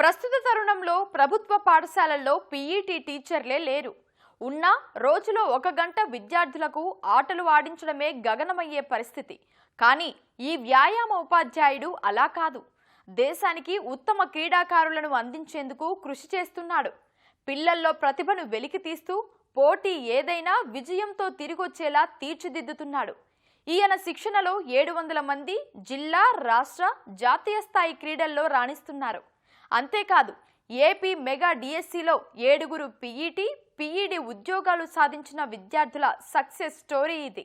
ప్రస్తుత తరుణంలో ప్రభుత్వ పాఠశాలల్లో పీఈటీ టీచర్లే లేరు. ఉన్నా రోజులో ఒక గంట విద్యార్థులకు ఆటలు ఆడించడమే గగనమయ్యే పరిస్థితి. కానీ ఈ వ్యాయామ ఉపాధ్యాయుడు అలా కాదు. దేశానికి ఉత్తమ క్రీడాకారులను అందించేందుకు కృషి చేస్తున్నాడు. పిల్లల్లో ప్రతిభను వెలికి తీస్తూ పోటీ ఏదైనా విజయంతో తిరిగొచ్చేలా తీర్చిదిద్దుతున్నాడు. ఈయన శిక్షణలో ఏడు వందల మంది జిల్లా రాష్ట్ర జాతీయ స్థాయి క్రీడల్లో రాణిస్తున్నారు. అంతేకాదు ఏపీ మెగా డిఎస్సిలో ఏడుగురు పీఈటీ పీఈడి ఉద్యోగాలు సాధించిన విద్యార్థుల సక్సెస్ స్టోరీ ఇది.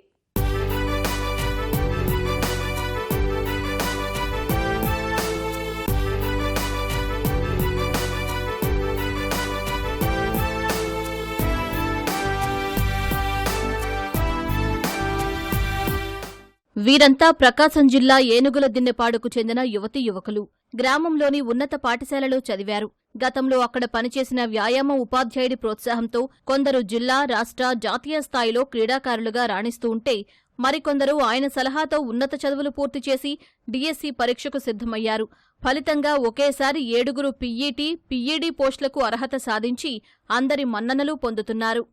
వీరంతా ప్రకాశం జిల్లా ఏనుగుల దిన్నెపాడుకు చెందిన యువతి యువకులు. గ్రామంలోని ఉన్నత పాఠశాలలో చదివారు. గతంలో అక్కడ పనిచేసిన వ్యాయామ ఉపాధ్యాయుడి ప్రోత్సాహంతో కొందరు జిల్లా రాష్ట్ర జాతీయ స్థాయిలో క్రీడాకారులుగా రాణిస్తూ ఉంటే మరికొందరు ఆయన సలహాతో ఉన్నత చదువులు పూర్తి చేసి డిఎస్సి పరీక్షకు సిద్ధమయ్యారు. ఫలితంగా ఒకేసారి ఏడుగురు పీఈటీ పీఈడీ పోస్టులకు అర్హత సాధించి అందరి మన్ననలు పొందుతున్నారు.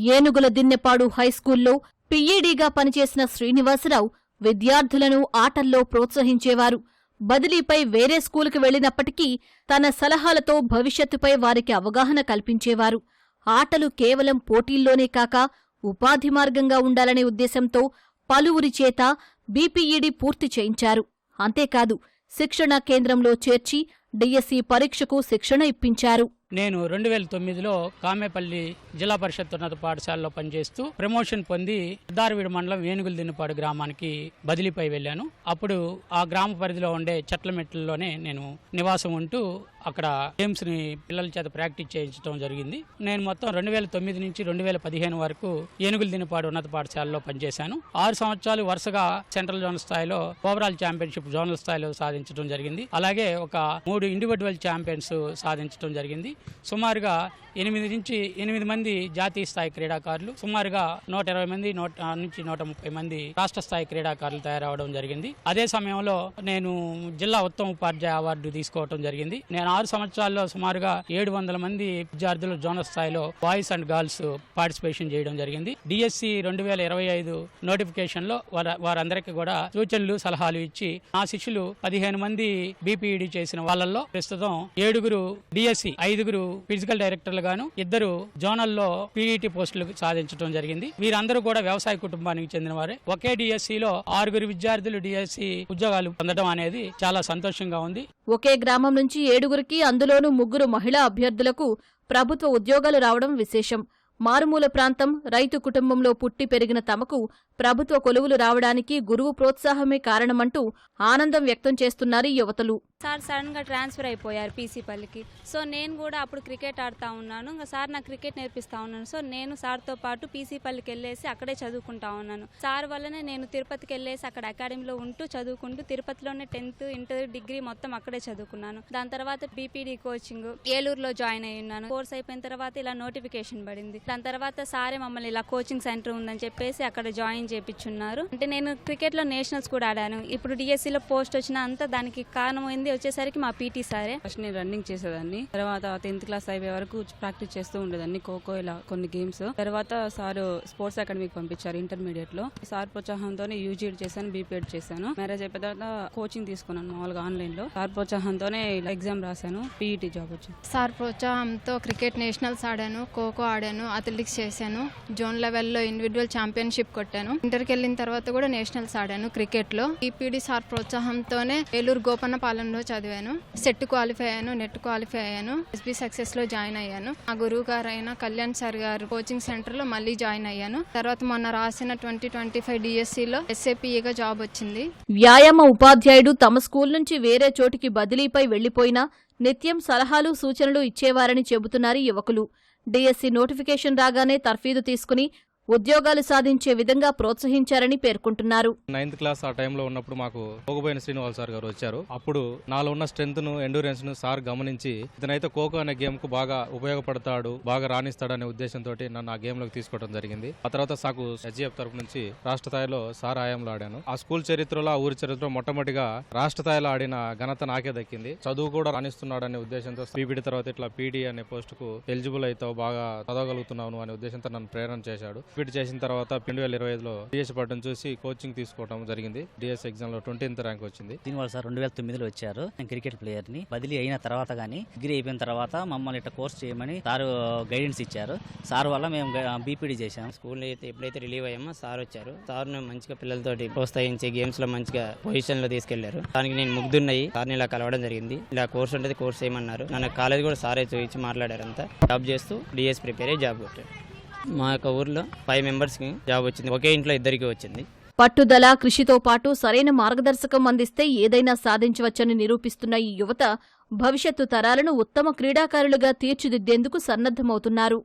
ఏనుగుల దిన్నెపాడు హైస్కూల్లో పీఈడీగా పనిచేసిన శ్రీనివాసరావు విద్యార్థులను ఆటల్లో ప్రోత్సహించేవారు. బదిలీపై వేరే స్కూలుకు వెళ్ళినప్పటికీ తన సలహాలతో భవిష్యత్తుపై వారికి అవగాహన కల్పించేవారు. ఆటలు కేవలం పోటీల్లోనే కాక ఉపాధి మార్గంగా ఉండాలనే ఉద్దేశంతో పలువురి చేత బీపీఈడీ పూర్తి చేయించారు. అంతేకాదు శిక్షణా కేంద్రంలో చేర్చి డిఎస్సి పరీక్షకు శిక్షణ ఇప్పించారు. నేను రెండు వేల తొమ్మిదిలో కామేపల్లి జిల్లా పరిషత్ ఉన్నత పాఠశాలలో పనిచేస్తూ ప్రమోషన్ పొంది సిద్ధారవీడు మండలం ఏనుగుల దిన్నపాడు గ్రామానికి బదిలీపై వెళ్ళాను. అప్పుడు ఆ గ్రామ పరిధిలో ఉండే చెట్ల మెట్లలోనే నేను నివాసం ఉంటూ అక్కడ గేమ్స్ని పిల్లల చేత ప్రాక్టీస్ చేయించడం జరిగింది. నేను మొత్తం రెండు వేల తొమ్మిది నుంచి రెండు వేల పదిహేను వరకు ఏనుగుల దినపాడు ఉన్నత పాఠశాలలో పనిచేశాను. ఆరు సంవత్సరాలు వరుసగా సెంట్రల్ జోన్ స్థాయిలో ఓవరాల్ ఛాంపియన్షిప్ జోనల్ స్థాయిలో సాధించడం జరిగింది. అలాగే ఒక మూడు ఇండివిజువల్ ఛాంపియన్స్ సాధించడం జరిగింది. సుమారుగా ఎనిమిది నుంచి ఎనిమిది మంది జాతీయ స్థాయి క్రీడాకారులు సుమారుగా నూట ఇరవై మంది నూట నుంచి నూట ముప్పై మంది రాష్ట్ర స్థాయి క్రీడాకారులు తయారవడం జరిగింది. అదే సమయంలో నేను జిల్లా ఉత్తమ ఉపాధ్యాయ అవార్డు తీసుకోవడం జరిగింది. నేను ఆరు సంవత్సరాల్లో సుమారుగా ఏడు వందల మంది విద్యార్థులు జోనల్ స్థాయిలో బాయ్స్ అండ్ గర్ల్స్ పార్టిసిపేషన్ చేయడం జరిగింది. డిఎస్సి రెండు వేల ఇరవై ఐదు నోటిఫికేషన్లో వారందరికీ కూడా సూచనలు సలహాలు ఇచ్చి నా శిష్యులు పదిహేను మంది బీపీఈడి చేసిన వాళ్ళల్లో ప్రస్తుతం ఏడుగురు డిఎస్సి ఐదుగురు ఫిజికల్ డైరెక్టర్లు గాను ఇద్దరు జోనల్లో పీఈటీ పోస్టులు సాధించడం జరిగింది. వీరందరూ కూడా వ్యవసాయ కుటుంబానికి చెందిన వారే ఒకే డిఎస్సిలో ఆరుగురు విద్యార్థులు డిఎస్సి ఉద్యోగాలు పొందడం అనేది చాలా సంతోషంగా ఉంది. ఒకే గ్రామం నుంచి ఏడుగురికి అందులోనూ ముగ్గురు మహిళా అభ్యర్థులకు ప్రభుత్వ ఉద్యోగాలు రావడం విశేషం. మారుమూల ప్రాంతం రైతు కుటుంబంలో పుట్టి పెరిగిన తమకు ప్రభుత్వ కొలువులు రావడానికి గురువు ప్రోత్సాహమే కారణమంటూ ఆనందం వ్యక్తం చేస్తున్నారు యువతలు. సార్ సడన్గా ట్రాన్స్ఫర్ అయిపోయారు పీసీ పల్లికి. సో నేను కూడా అప్పుడు క్రికెట్ ఆడుతూ ఉన్నాను. ఇంకా సార్ నాకు క్రికెట్ నేర్పిస్తూ ఉన్నాను. సో నేను సార్తో పాటు పీసీ పల్లికి వెళ్ళేసి అక్కడే చదువుకుంటా ఉన్నాను. సార్ వల్లనే నేను తిరుపతికి వెళ్ళేసి అక్కడ అకాడమీలో ఉంటూ చదువుకుంటూ తిరుపతిలోనే టెన్త్ ఇంటర్ డిగ్రీ మొత్తం అక్కడే చదువుకున్నాను. దాని తర్వాత బీపీడీ కోచింగ్ ఏలూరులో జాయిన్ అయి ఉన్నాను. కోర్స్ అయిపోయిన తర్వాత ఇలా నోటిఫికేషన్ పడింది. దాని తర్వాత సారే మమ్మల్ని ఇలా కోచింగ్ సెంటర్ ఉందని చెప్పేసి అక్కడ జాయిన్ చేపించున్నారు అంటే నేను క్రికెట్లో నేషనల్స్ కూడా ఆడాను. ఇప్పుడు డిఎస్సిలో పోస్ట్ వచ్చిన అంతా దానికి కారణమైంది వచ్చేసరికి మా పీటీ సారే. ఫస్ట్ నేను రన్నింగ్ చేసేదాన్ని. తర్వాత టెన్త్ క్లాస్ అయిపోయే వరకు ప్రాక్టీస్ చేస్తూ ఉండేదాన్ని ఖోఖో ఇలా కొన్ని గేమ్స్ తర్వాత సార్ స్పోర్ట్స్ అకాడమీకి పంపించారు ఇంటర్మీడియట్లో. సార్ ప్రోత్సాహంతోనే యూజీడ్ చేశాను బీపీఎడ్ చేశాను. మ్యారేజ్ అయిపోయిన తర్వాత కోచింగ్ తీసుకున్నాను మామూలుగా ఆన్లైన్లో. సార్ ప్రోత్సాహంతోనే ఇలా ఎగ్జామ్ రాశాను పీఈటీ జాబ్ వచ్చింది. సార్ ప్రోత్సాహంతో క్రికెట్ నేషనల్స్ ఆడాను ఖోఖో ఆడాను అథ్లెటిక్స్ చేశాను. జోన్ లెవెల్లో ఇండివిజువల్ ఛాంపియన్షిప్ కొట్టాను. ఇంటర్కి వెళ్ళిన తర్వాత కూడా నేషనల్స్ ఆడాను క్రికెట్లో. ఈపీడీ సార్ ప్రోత్సాహంతోనే ఏలూరు గోపన్నపాలెంలో చదివాను. సెట్ క్వాలిఫై అయ్యాను నెట్ క్వాలిఫై అయ్యాను. ఎస్బీ సక్సెస్లో జాయిన్ అయ్యాను. మా గురువు గారు అయిన కళ్యాణ్ సార్ గారు కోచింగ్ సెంటర్లో మళ్ళీ జాయిన్ అయ్యాను. తర్వాత మొన్న రాసిన ట్వంటీ ట్వంటీ ఫైవ్ డిఎస్సిలో ఎస్ఏపీగా జాబ్ వచ్చింది. వ్యాయామ ఉపాధ్యాయుడు తమ స్కూల్ నుంచి వేరే చోటికి బదిలీపై వెళ్ళిపోయినా నిత్యం సలహాలు సూచనలు ఇచ్చేవారని చెబుతున్నారు యువకులు. డిఎస్సి నోటిఫికేషన్ రాగానే తర్ఫీదు తీసుకుని ఉద్యోగాలు సాధించే విధంగా ప్రోత్సహించారని పేర్కొంటున్నారు. నైన్త్ క్లాస్ ఆ టైంలో ఉన్నప్పుడు మాకు పోగబోయిన శ్రీనివాల్ సార్ గారు వచ్చారు. అప్పుడు నాలో ఉన్న స్ట్రెంత్ను ఎండూరెన్స్ను సార్ గమనించి ఇతనైతే ఖోఖో అనే గేమ్కు బాగా ఉపయోగపడతాడు బాగా రాణిస్తాడు అనే ఉద్దేశంతో నన్ను ఆ గేమ్లోకి తీసుకోవడం జరిగింది. ఆ తర్వాత సాకు హెచ్జిఎఫ్ తరపు నుంచి రాష్ట్ర స్థాయిలో సార్ ఆయంలో ఆడాను. ఆ స్కూల్ చరిత్రలో ఆ ఊరి చరిత్రలో మొట్టమొదటిగా రాష్ట్ర స్థాయిలో ఆడిన ఘనత నాకే దక్కింది. చదువు కూడా రాణిస్తున్నాడనే ఉద్దేశంతో పీపీటీ తర్వాత ఇట్లా పీడీ అనే పోస్ట్కు ఎలిజిబుల్ అవుతావు బాగా చదవగలుగుతున్నావు అనే ఉద్దేశంతో నన్ను ప్రేరణ చేశాడు. పీటీ చేసిన తర్వాత రెండు వేల ఇరవై ఐదులో డిఎస్ పట్టణం చూసి కోచింగ్ తీసుకోవడం జరిగింది. డిఎస్ ఎగ్జామ్లో ట్వంటీన్త్ ర్యాంక్ వచ్చింది. శ్రీనివాస్ సార్ రెండు వేల తొమ్మిదిలో వచ్చారు. నేను క్రికెట్ ప్లేయర్ని బదిలీ అయిన తర్వాత కానీ డిగ్రీ అయిపోయిన తర్వాత మమ్మల్ని ఇట్లా కోర్స్ చేయమని సార్ గైడెన్స్ ఇచ్చారు. సార్ వల్ల మేము బీపీడీ చేశాం. స్కూల్ అయితే ఎప్పుడైతే రిలీవ్ అయ్యామో సార్ వచ్చారు. సార్ మంచిగా పిల్లలతోటి ప్రోత్సహించి గేమ్స్లో మంచిగా పొజిషన్లో తీసుకెళ్ళారు. దానికి నేను ముగ్ధున్నాయి. సార్ని ఇలా కలవడం జరిగింది. ఇలా కోర్స్ ఉంటుంది కోర్స్ చేయమన్నారు. నన్ను కాలేజ్ కూడా సారే చూపించి మాట్లాడారు అంతా జాబ్ చేస్తూ డిఎస్ ప్రిపేర్ అయ్యి జాబ్ కొట్టారు. మా యొక్క ఊర్లో ఫైవ్ మెంబర్స్కి జాబ్ వచ్చింది. ఒకే ఇంట్లో ఇద్దరికి వచ్చింది. పట్టుదల కృషితో పాటు సరైన మార్గదర్శకం అందిస్తే ఏదైనా సాధించవచ్చని నిరూపిస్తున్న ఈ యువత భవిష్యత్తు తరాలను ఉత్తమ క్రీడాకారులుగా తీర్చిదిద్దేందుకు సన్నద్ధమవుతున్నారు.